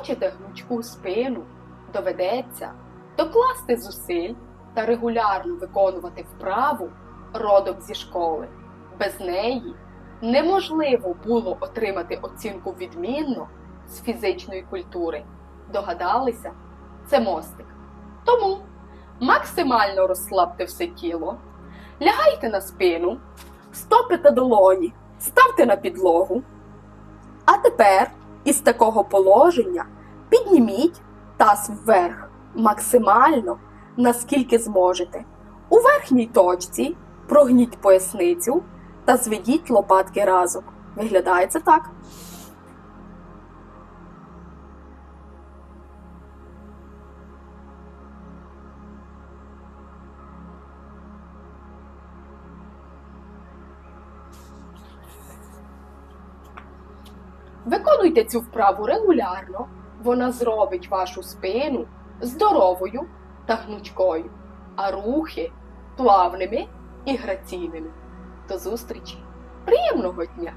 Хочете гнучку спину, доведеться докласти зусиль та регулярно виконувати вправу родом зі школи. Без неї неможливо було отримати оцінку відмінно з фізичної культури. Догадалися? Це мостик. Тому максимально розслабте все тіло, лягайте на спину, стопи та долоні ставте на підлогу. А тепер із такого положення підніміть таз вверх максимально, наскільки зможете. У верхній точці прогніть поясницю та зведіть лопатки разом. Виглядає це так. Виконуйте цю вправу регулярно. Вона зробить вашу спину здоровою та гнучкою, а рухи плавними і граційними. До зустрічі! Приємного дня!